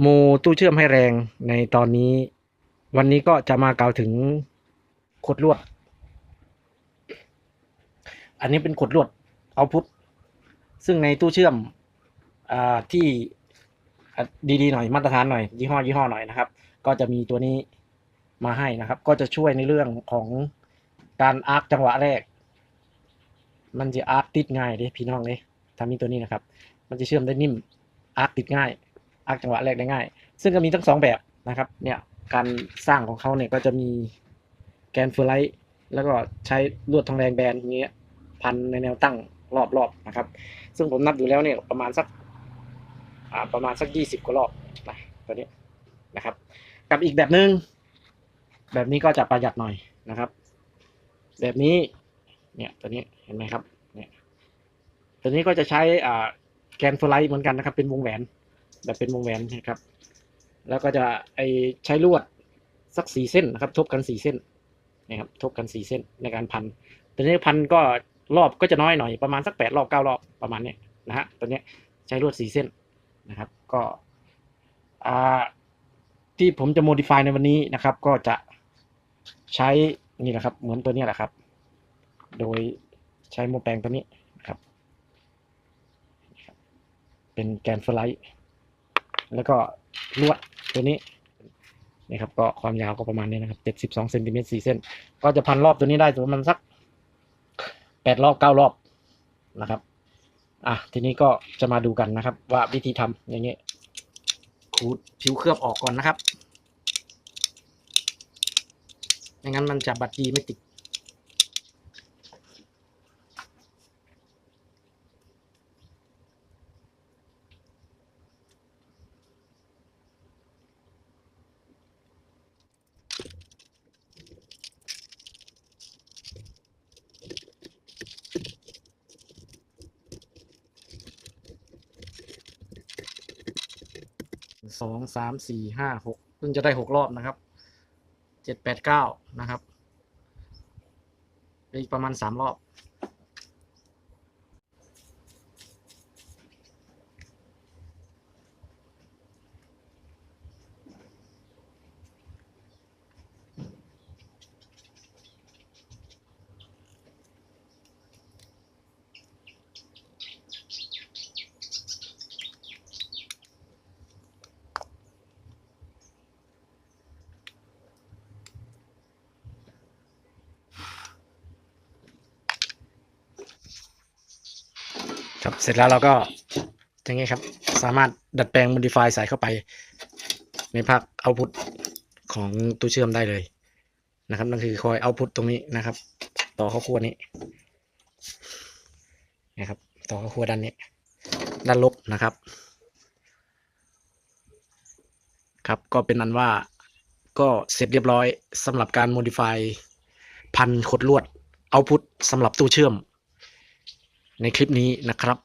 โมตู้เชื่อมให้แรงในตอนนี้ วันนี้ก็จะมากล่าวถึงขดลวด อันนี้เป็นขดลวดเอาพุทซึ่งในตู้เชื่อมอ่าที่ดีๆหน่อยมาตรฐานหน่อย ยี่ห้อยี่ห้อหน่อยนะครับ ก็จะมีตัวนี้มาให้นะครับ ก็จะช่วยในเรื่องของการอาร์คจังหวะแรก มันจะอาร์คติดง่ายเด้พี่น้องเลยถ้ามีตัวนี้นะครับ มันจะเชื่อมได้นิ่มอาร์คติดง่าย อาร์คจังหวะแรกได้ง่าย ซึ่งก็มีทั้งสองแบบนะครับ เนี่ยการสร้างของเขาเนี่ยก็จะมีแกนเฟอร์ไลท์แล้วก็ใช้ลวดทองแดงแบนอย่างเงี้ยพันในแนวตั้งรอบๆนะครับ ซึ่งผมนับดูแล้วเนี่ยประมาณสักประมาณสักยี่สิบกว่ารอบนะตัวนี้นะครับ กับอีกแบบหนึง่งแบบนี้ก็จะประหยัดหน่อยนะครับ แบบนี้เนี่ยตัวนี้เห็นไหมครับเนี่ยตัวนี้ก็จะใช้แกนเฟอร์ไลท์เหมือนกันนะครับ เป็นวงแหวน แบบเป็นวงแหวนนะครับ แล้วก็จะไอใช้ลวดสักสี่เส้นนะครับ ทบกันสี่เส้นนะครับทบกันสี่เส้นในการพันตัวนี้พันก็รอบก็จะน้อยหน่อยประมาณสักแปดรอบเก้ารอบประมาณเนี้ยนะฮะตัวเนี้ยใช้ลวดสี่เส้นนะครับ ก็อ่าที่ผมจะ modify ในวันนี้นะครับ ก็จะใช้นี่แหละครับ เหมือนตัวนี้แหละครับ โดยใช้โมแปลงตัวนี้นะครับ เป็นแกนฟลท์ แล้วก็ลวดตัวนี้นี่ครับก็ความยาวก็ประมาณนี้นะครับเจ็ดสิบสองเซนติเมตรสี่เส้น ก็จะพันรอบตัวนี้ได้ประมาณสักแปดรอบเก้ารอบนะครับ อะทีนี้ก็จะมาดูกันนะครับ ว่าวิธีทำอย่างเงี้ยขูดผิวเคลือบออกก่อนนะครับไม่งั้นมันจะบัดดีไม่ติด สองสามสี่ห้าหกเพิ่งจะได้หกรอบนะครับเจ็ดแปดเก้านะครับอีกประมาณสามรอบ ครับเสร็จแล้วเราก็อย่างนี้ครับ สามารถดัดแปลง modify ใส่เข้าไป ในภาคเอาพุทของตู้เชื่อมได้เลยนะครับนั่นคือคอยเอาพุทตรงนี้นะครับ ต่อเข้าขั้วนี้นะครับ ต่อเข้าขั้วด้านนี้ ด้านลบนะครับ ครับก็เป็นอันว่าก็เสร็จเรียบร้อยสำหรับการ modify พันขดลวดเอาพุทสำหรับตู้เชื่อม ในคลิปนี้นะครับ